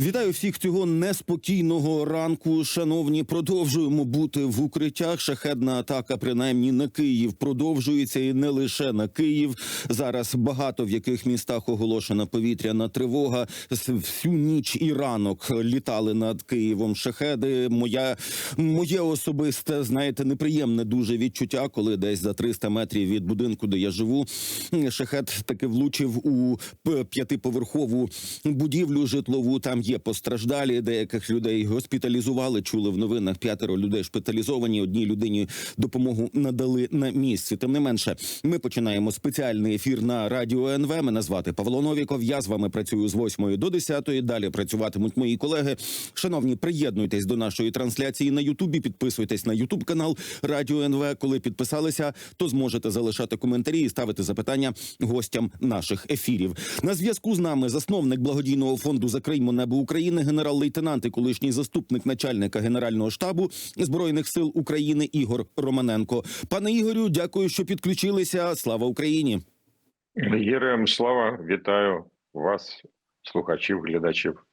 Вітаю всіх цього неспокійного ранку. Шановні, продовжуємо бути в укриттях. Шахедна атака, принаймні на Київ, продовжується і не лише на Київ. Зараз багато в яких містах оголошена повітряна тривога. Всю ніч і ранок літали над Києвом шахеди. Моя моє особисте, знаєте, неприємне дуже відчуття, коли десь за 300 метрів від будинку, де я живу, шахет таки влучив у п'ятиповерхову будівлю житлову. Там є постраждалі. Деяких людей госпіталізували. Чули в новинах п'ятеро людей шпиталізовані. Одній людині допомогу надали на місці. Тим не менше, ми починаємо спеціальний ефір на радіо НВ. Мене звати Павло Новіков. Я з вами працюю з 8 до 10. Далі працюватимуть мої колеги. Шановні, приєднуйтесь до нашої трансляції на Ютубі. Підписуйтесь на Ютуб канал Радіо НВ. Коли підписалися, то зможете залишати коментарі і ставити запитання гостям наших ефірів. На зв'язку з нами засновник благодійного фонду Закриймо небо України, генерал-лейтенант і колишній заступник начальника генерального штабу збройних сил України Ігор Романенко. Пане Ігорю, дякую, що підключилися. Слава Україні! Героям слава, вітаю вас, слухачів, глядачів.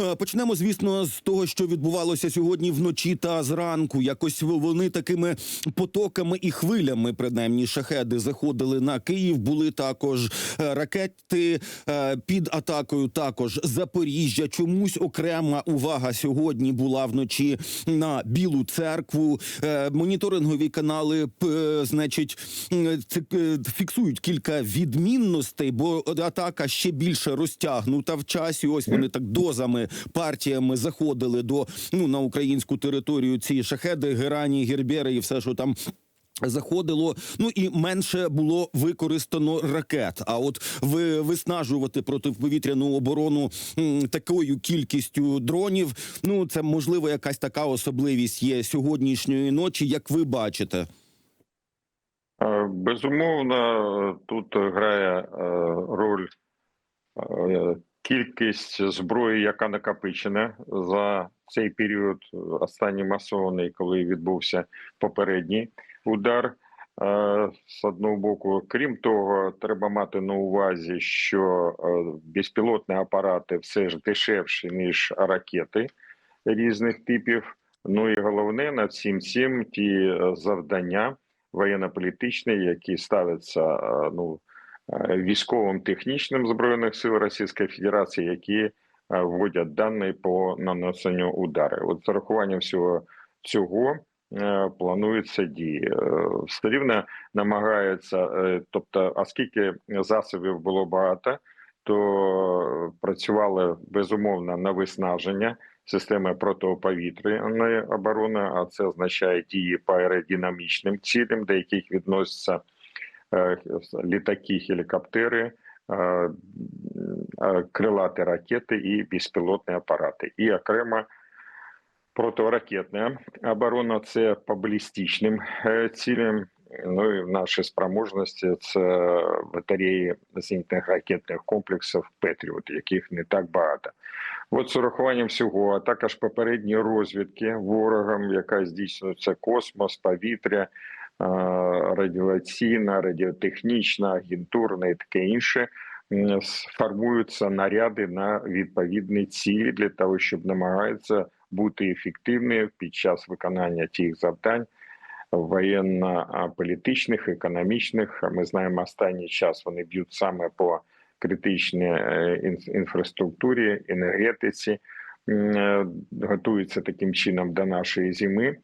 Е, Почнемо, звісно, з того, що відбувалося сьогодні вночі та зранку. Якось вони такими потоками і хвилями, принаймні, шахеди заходили на Київ. Були також е, ракети е, під атакою. Також Запоріжжя. Чомусь окрема увага сьогодні була вночі на Білу церкву. Моніторингові канали, значить, фіксують кілька відмінностей, бо атака ще більше розтягнута в часі. Ось вони так дозами партіями заходили до ну на українську територію. Ці шахеди, герані, гербери і все, що там. Заходило, ну і менше було використано ракет. А от виснажувати протиповітряну оборону такою кількістю дронів. Ну це можливо якась така особливість є сьогоднішньої ночі, як ви бачите. Е, Безумовно, тут грає е, роль е, кількість зброї, яка накопичена за цей період останній масований, коли відбувся попередній удар. Е, З одного боку, крім того, треба мати на увазі, що е, безпілотні апарати все ж дешевші ніж ракети різних типів. Ну і головне над всім цим ті е, завдання воєнно-політичні, які ставляться ну військовим технічним збройних сил Російської Федерації, які е, вводять дані по нанесенню удари. От з урахуванням всього цього е, плануються дії. Е, Все рівно намагаються, тобто, оскільки засобів було багато, то працювали безумовно на виснаження системи протиповітряної оборони, а це означає дії по аеродинамічним цілям, до яких відносяться літаки, гелікоптери, е, е, крилаті ракети і безпілотні апарати. І окремо протиракетна оборона це по балістичним е, цілям. Ну і в наші спроможності це батареї зенітних ракетних комплексів Петріот, яких не так багато. От з урахуванням всього, а також попередні розвідки ворогам, яка здійснюється космос, повітря, е, радіаційна, радіотехнічна, агентурна і таке інше. Формуються наряди на відповідні цілі для того, щоб намагаються бути ефективними під час виконання тих завдань воєнно-політичних, економічних. Ми знаємо, останній час вони б'ють саме по критичній е, інфраструктурі, енергетиці, е, готуються таким чином до нашої зими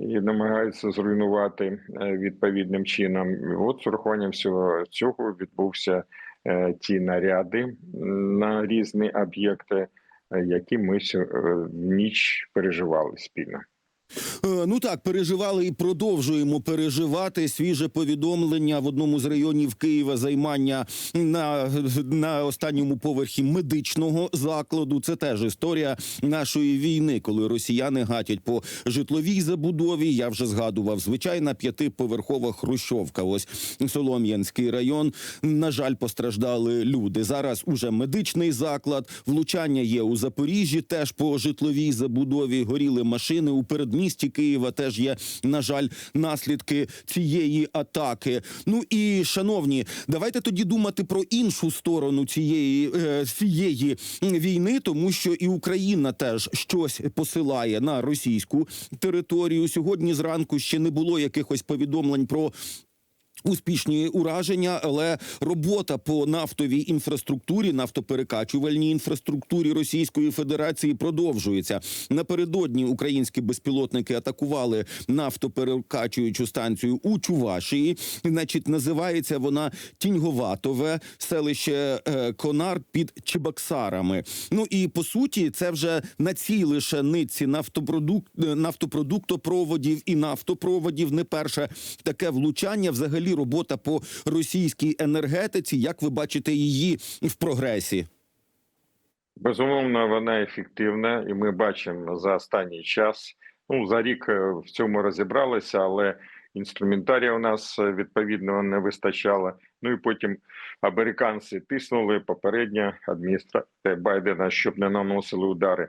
і намагаються зруйнувати е, відповідним чином. От з урахуванням всього цього відбувся е, ті наряди на різні об'єкти, е, які ми в ніч переживали спільно. Е, Ну так, переживали і продовжуємо переживати. Свіже повідомлення в одному з районів Києва займання на, на останньому поверхі медичного закладу. Це теж історія нашої війни, коли росіяни гатять по житловій забудові. Я вже згадував звичайна п'ятиповерхова хрущовка. Ось Солом'янський район. На жаль, постраждали люди. Зараз уже медичний заклад. Влучання є у Запоріжжі. Теж по житловій забудові горіли машини у передмісті місті Києва теж є, на жаль, наслідки цієї атаки. Ну і шановні, давайте тоді думати про іншу сторону цієї, е, цієї війни, тому що і Україна теж щось посилає на російську територію. Сьогодні зранку ще не було якихось повідомлень про. Успішні ураження, але робота по нафтовій інфраструктурі, нафтоперекачувальній інфраструктурі Російської Федерації продовжується. Напередодні українські безпілотники атакували нафтоперекачуючу станцію у Чувашії. Значить, називається вона Тіньговатове, селище е, Конар під Чебоксарами. Ну і по суті, це вже на цій лише нитці нафтопродукт, е, нафтопродуктопроводів і нафтопроводів. Не перше таке влучання. Взагалі робота по російській енергетиці. Як ви бачите її в прогресі? Безумовно, вона ефективна, і ми бачимо за останній час. Ну за рік е, в цьому розібралися, але інструментарія у нас е, відповідного не вистачало. Ну і потім американці тиснули попередня адміністрація Байдена, щоб не наносили удари.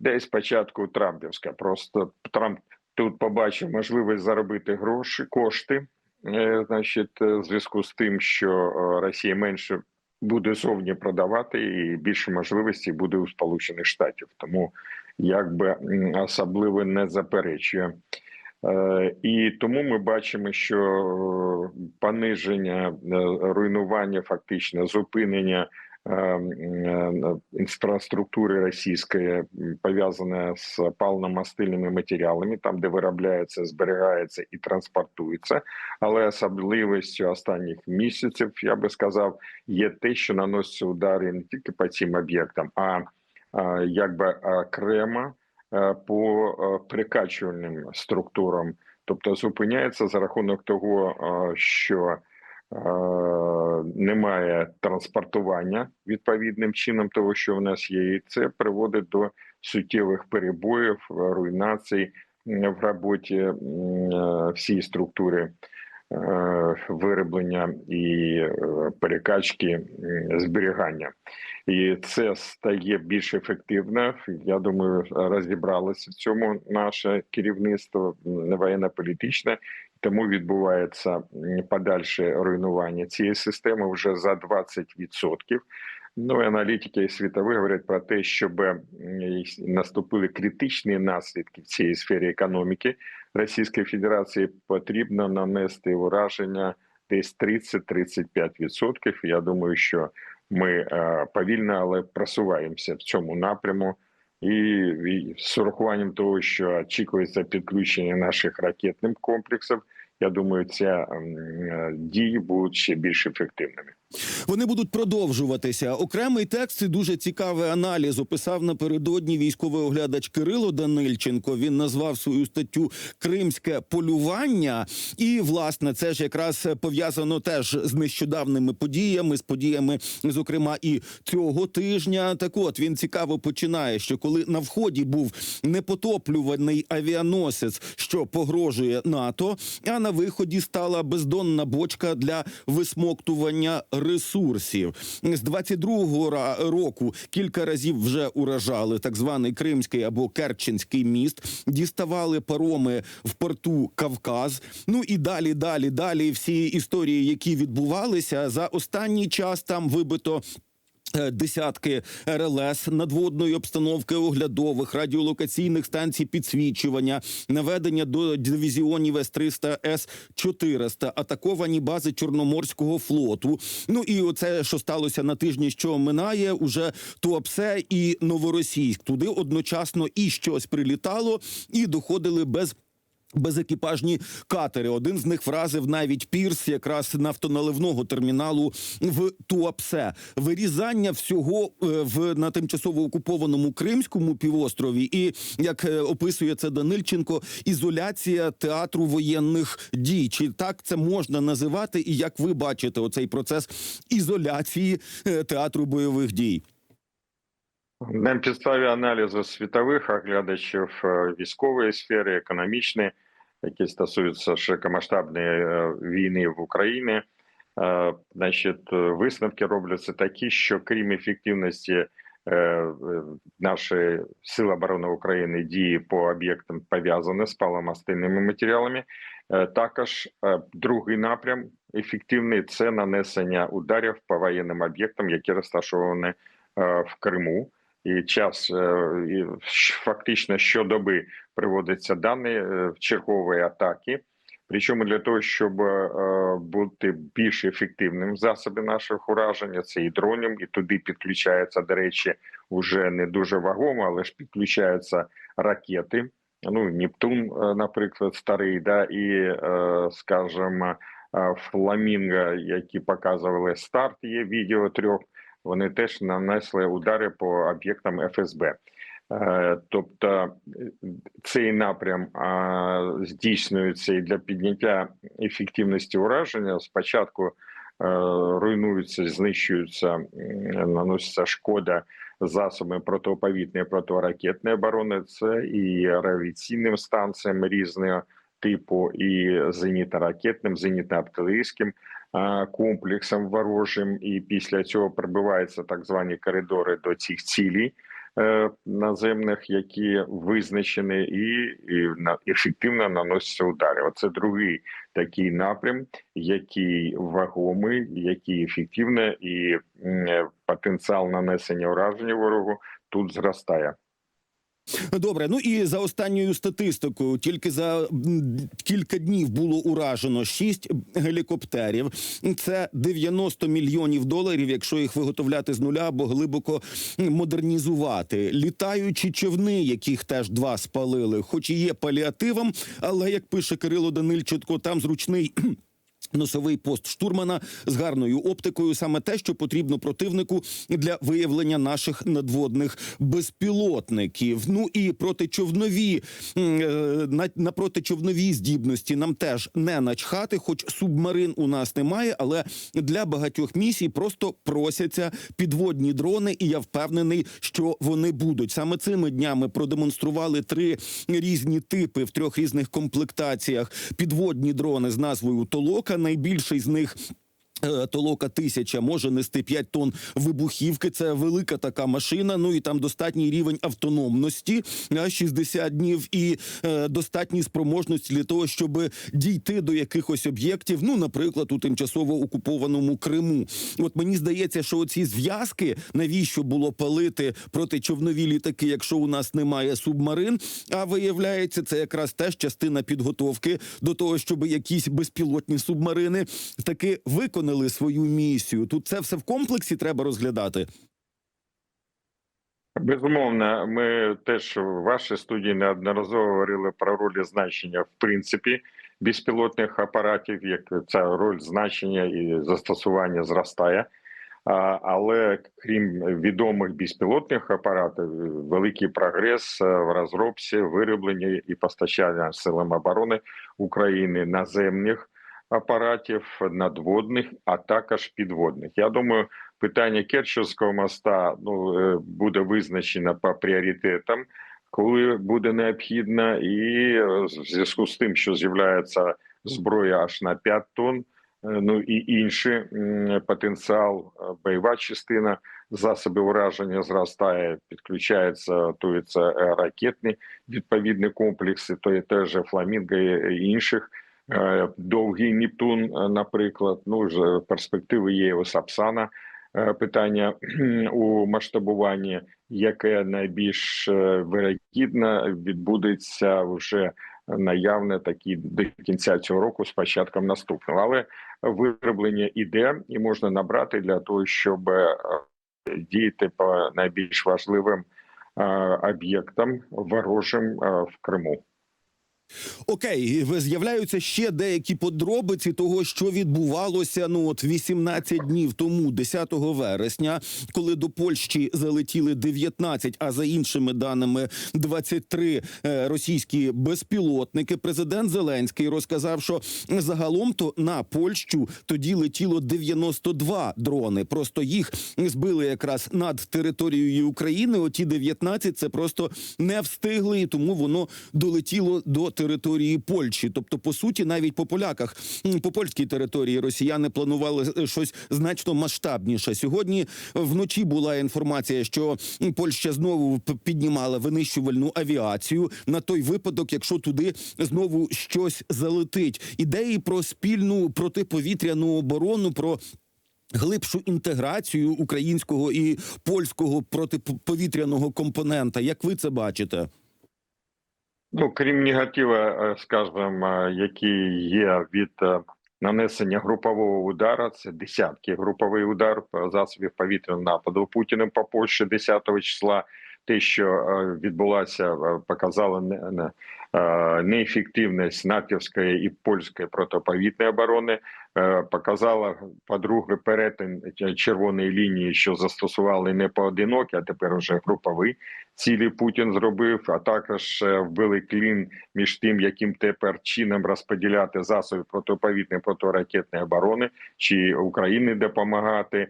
Десь спочатку Трампівська. Просто Трамп тут побачив можливість заробити гроші, кошти. Е, Значить, е, в зв'язку з тим, що е, Росія менше буде зовні продавати, і більше можливостей буде у Сполучених Штатів. Тому якби особливо не заперечує. І тому ми бачимо, що пониження руйнування, фактично зупинення е, е, інфраструктури російської м, пов'язане з паливно-мастильними матеріалами, там де виробляється, зберігається і транспортується. Але особливістю останніх місяців я би сказав є те, що наносяться удари не тільки по цим об'єктам, а, якби окремо е, по е, прикачувальним структурам, тобто зупиняється за рахунок того, е, що немає транспортування відповідним чином того, що в нас є, і це приводить до суттєвих перебоїв, е, руйнацій в роботі е, всієї структури е, вироблення і е, перекачки зберігання. І це стає більш ефективно. Я думаю, розібралося в цьому наше керівництво не воєнно-політичне, тому відбувається подальше руйнування цієї системи вже за 20%. Ну, і аналітики світові говорять про те, щоб наступили критичні наслідки в цій сфері економіки Російської Федерації, потрібно нанести ураження десь 30-35%. Я думаю, що ми е, повільно, але просуваємося в цьому напряму. І, з урахуванням того, що очікується підключення наших ракетних комплексів, я думаю, ці дії будуть ще більш ефективними. Вони будуть продовжуватися. Окремий текст і дуже цікавий аналіз описав напередодні військовий оглядач Кирило Данильченко. Він назвав свою статтю Кримське полювання, і власне це ж якраз пов'язано теж з нещодавними подіями, з подіями, зокрема, і цього тижня. Так от він цікаво починає, що коли на вході був непотоплюваний авіаносець, що погрожує НАТО, а на виході стала бездонна бочка для висмоктування ресурсів. З 22-го ра- року кілька разів вже уражали так званий Кримський або Керченський міст, діставали пароми в порту Кавказ. Ну і далі, далі, далі всі історії, які відбувалися за останній час, там вибито. Е, Десятки РЛС, надводної обстановки оглядових, радіолокаційних станцій підсвічування, наведення до дивізіонів С-300, С-400, атаковані бази Чорноморського флоту. Ну і оце, що сталося на тижні, що минає, уже Туапсе і Новоросійськ. Туди одночасно і щось прилітало, і доходили без Безекіпажні катери. Один з них вразив навіть пірс якраз нафтоналивного терміналу в Туапсе. Вирізання всього е, в на тимчасово окупованому Кримському півострові, і як е, описує це Данильченко, ізоляція театру воєнних дій. Чи так це можна називати? І як ви бачите оцей процес ізоляції е, театру бойових дій? На підставі аналізу світових оглядачів е, військової сфери, економічної, які стосуються широкомасштабної е, війни в Україні, е, значить, висновки робляться такі, що крім ефективності е, Сили оборони України дії по об'єктам пов'язані з паливомастильними матеріалами. Також другий напрям ефективний це нанесення ударів по воєнним об'єктам, які розташовані в Криму. І час е, і фактично щодоби приводяться дані е, в чергові атаки. Причому для того, щоб е, бути більш ефективним в засобі наших ураження, це і дронів, і туди підключаються, до речі, вже не дуже вагомо, але ж підключаються ракети. Ну, Нептун, наприклад, старий, да, і, скажімо, Фламінго, які показували старт, є відео трьох. Вони теж нанесли удари по об'єктам ФСБ. Е, Тобто е, цей напрям здійснюється і для підняття ефективності ураження. Спочатку е, руйнуються, знищуються, наноситься шкода засобами протиповітної протиракетної оборони. Це і авіаційним станціям різного типу, і зенітно-ракетним, зенітно-артилерійським а, комплексам ворожим. І після цього прибиваються так звані коридори до цих цілей е, наземних, які визначені, і, ефективно наносяться удари. Оце другий такий напрям, який вагомий, який ефективний, і потенціал нанесення ураження ворогу тут зростає. Добре, ну і за останньою статистикою, тільки за кілька днів було уражено шість гелікоптерів. Це 90 мільйонів доларів, якщо їх виготовляти з нуля або глибоко модернізувати. Літаючі човни, яких теж два спалили, хоч і є паліативом, але як пише Кирило Данильченко, там зручний. Носовий пост штурмана з гарною оптикою, саме те, що потрібно противнику для виявлення наших надводних безпілотників. Ну і протичовнові е, на протичовнові здібності нам теж не начхати, хоч субмарин у нас немає, але для багатьох місій просто просяться підводні дрони, і я впевнений, що вони будуть саме цими днями продемонстрували три різні типи в трьох різних комплектаціях. Підводні дрони з назвою Толока. Найбільший з них. Е, Толока тисяча може нести 5 тонн вибухівки. Це велика така машина. Ну і там достатній рівень автономності а, 60 днів і е, достатні спроможності для того, щоб дійти до якихось об'єктів. Ну, наприклад, у тимчасово окупованому Криму. От мені здається, що оці зв'язки, навіщо було палити протичовнові літаки, якщо у нас немає субмарин. А виявляється, це якраз теж частина підготовки до того, щоб якісь безпілотні субмарини таки виконали свою місію. Тут це все в комплексі треба розглядати. Безумовно, ми теж в вашій студії неодноразово говорили про роль і значення в принципі безпілотних апаратів, як ця роль значення і застосування зростає. Але крім відомих безпілотних апаратів, великий прогрес е, в розробці, виробленні і постачання силам оборони України наземних апаратів, надводних, а також підводних. Я думаю, питання Керченського моста ну е, буде визначено по пріоритетам, коли буде необхідно, і е, в зв'язку з тим, що з'являється зброя аж на 5 тонн. е, Ну і інший потенціал, бойова частина засоби ураження зростає, підключаються, готуються ракетні відповідні комплекси, то є теж фламінго і інших. Е, Довгий Нептун, е, наприклад, ну вже перспективи є у Сапсана. Е, Питання у масштабуванні, яке найбільш вирогідно відбудеться вже наявне такі до кінця цього року, з початком наступного. Але вироблення іде і можна набрати для того, щоб діяти по найбільш важливим об'єктам ворожим в Криму. Окей, з'являються ще деякі подробиці того, що відбувалося ну от 18 днів тому, 10 вересня, коли до Польщі залетіли 19, а за іншими даними 23 е, російські безпілотники. Президент Зеленський розказав, що загалом то на Польщу тоді летіло 92 дрони. Просто їх збили якраз над територією України. Оті 19 це просто не встигли, і тому воно долетіло до території Польщі. Тобто, по суті, навіть по поляках, по польській території росіяни планували е, щось значно масштабніше. Сьогодні вночі була інформація, що Польща знову піднімала винищувальну авіацію на той випадок, якщо туди знову щось залетить. Ідеї про спільну протиповітряну оборону, про глибшу інтеграцію українського і польського протиповітряного компонента. Як ви це бачите? Ну, крім негатива, е, скажімо, е, який є від е, нанесення групового удару, це десятки груповий удар засобів повітряного нападу Путіним по Польщі 10 числа. Те, що відбулася, е, неефективність натівської і польської протиповітряної оборони. Е, Показала по-друге перетин е, червоної лінії, що застосували не поодинокі, а тепер уже групові цілі Путін зробив. А також е, вбили клін між тим, яким тепер чином розподіляти засоби протиповітряної протиракетної оборони, чи Україні допомагати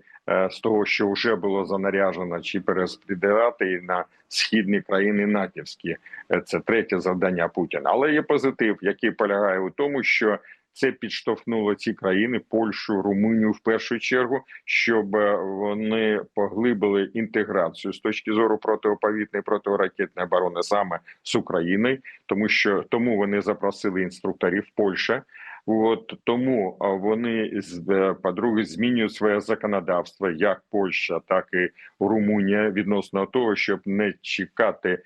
з того, що вже було занаряжено, чи перерозподіляти і на східні країни натівські. Це третє завдання Путіна. Але є позитив, який полягає у тому, що це підштовхнуло ці країни, Польщу, Румунію в першу чергу, щоб е, вони поглибили інтеграцію з точки зору протиповітряної протиракетної оборони саме з Україною, тому що тому вони запросили інструкторів Польща. От тому вони е, по-друге змінюють своє законодавство, як Польща, так і Румунія, відносно того, щоб не чекати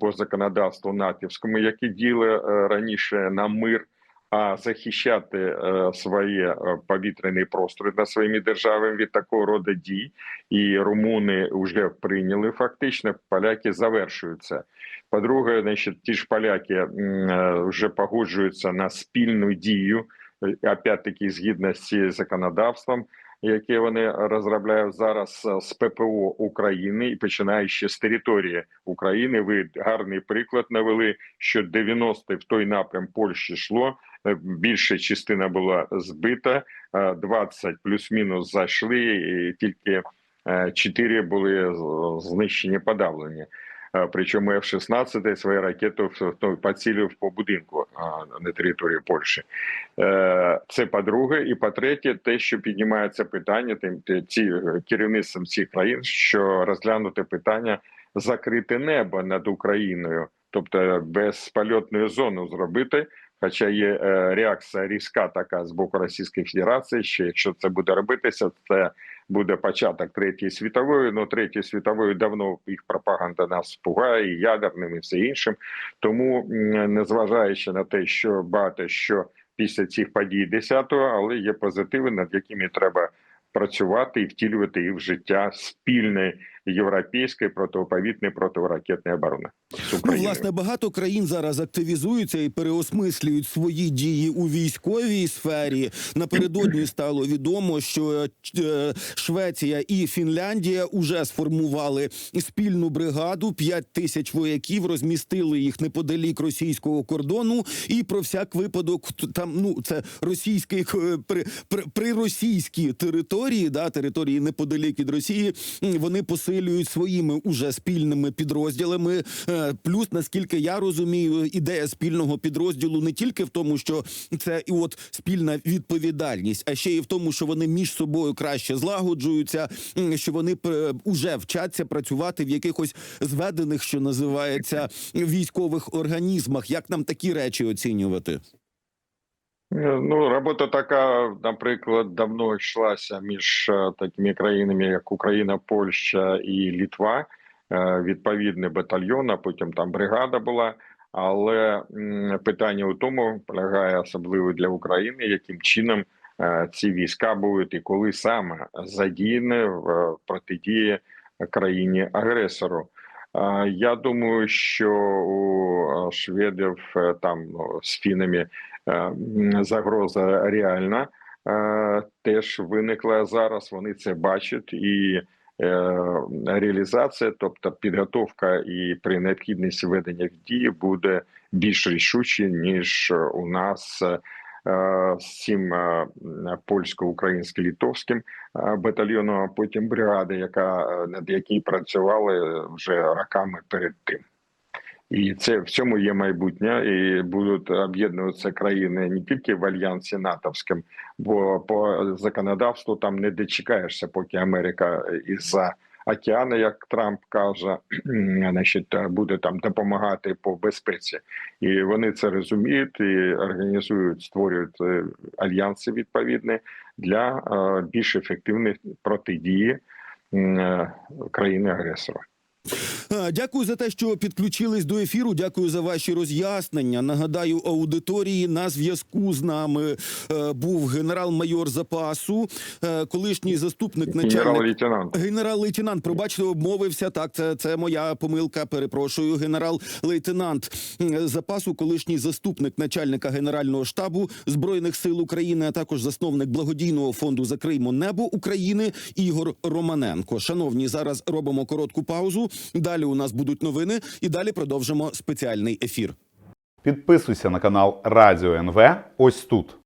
по законодавству натівському, які діяли е, раніше на мир. А захищати е, своє е, повітряний простір над своїми державами від такого роду дій, і румуни вже прийняли фактично. Поляки завершуються. По-друге, значить, ті ж поляки е, вже погоджуються на спільну дію, опять-таки згідно з законодавством, яке вони розробляють зараз е, з ППО України і починаючи з території України. Ви гарний приклад навели, що 90 в той напрям Польщі йшло. е, Більша частина була збита, е, 20 плюс-мінус зайшли, і тільки 4 були знищені, подавлені. Е, Причому F-16 свою ракету в- ну, поцілив по будинку на території Польщі. Е, Це по-друге, і по-третє, те, що піднімається питання тим ці е, керівництвом цих країн, що розглянути питання закрити небо над Україною, тобто безпольотну зону зробити. Хоча є реакція різка така з боку Російської Федерації, що якщо це буде робитися, це буде початок третьої світової. Ну третьої світової давно їх пропаганда нас пугає і ядерним, і все іншим. Тому, незважаючи на те, що багато що після цих подій 10-го, але є позитиви, над якими треба працювати і втілювати їх в життя спільної європейської протиповітної протиракетної оборони. Ну, власне, багато країн зараз активізуються і переосмислюють свої дії у військовій сфері. Напередодні стало відомо, що е, Швеція і Фінляндія уже сформували спільну бригаду. 5 тисяч вояків розмістили їх неподалік російського кордону. І про всяк випадок там ну це російські е, при, при, приросійські території, да території неподалік від Росії. Вони посилюють своїми уже спільними підрозділами. Е, Плюс, наскільки я розумію, ідея спільного підрозділу не тільки в тому, що це і от спільна відповідальність, а ще й в тому, що вони між собою краще злагоджуються, що вони е, уже вчаться працювати в якихось зведених, що називається військових організмах. Як нам такі речі оцінювати? Е, Ну, робота така, наприклад, давно йшлася між е, такими країнами, як Україна, Польща і Літва. Відповідний батальйон, а потім там бригада була. Але питання у тому полягає особливо для України, яким чином е, ці війська будуть і коли саме задіяні в е, протидії країні агресору. Е, Я думаю, що у шведів там ну, з фінами загроза реальна е, теж виникла зараз. Вони це бачать і. е, Реалізація, тобто підготовка і при необхідності введення в дії буде більш рішучі ніж у нас е, з цим е, польсько-українсько-литовським е, батальйоном, а потім бригади, яка е, над якій працювали вже роками перед тим. І це в цьому є майбутнє, і будуть об'єднуватися країни не тільки в альянсі натовським, бо по законодавству там не дочекаєшся, поки Америка із-за океану, як Трамп каже, значить, буде там допомагати по безпеці. І вони це розуміють і організують, створюють е, альянси відповідні для е, більш ефективної протидії е, країни агресора. Е, Дякую за те, що підключились до ефіру. Дякую за ваші роз'яснення. Нагадаю, аудиторії на зв'язку з нами е, був генерал-майор запасу, е, колишній заступник начальника. Генерал-лейтенант. Генерал-лейтенант, пробачте, обмовився. Так, це, це моя помилка. Перепрошую. Генерал-лейтенант запасу, колишній заступник начальника генерального штабу збройних сил України, а також засновник благодійного фонду Закриймо небо України Ігор Романенко. Шановні, зараз робимо коротку паузу. Далі у нас будуть новини, і далі продовжимо спеціальний ефір. Підписуйся на канал Радіо НВ ось тут.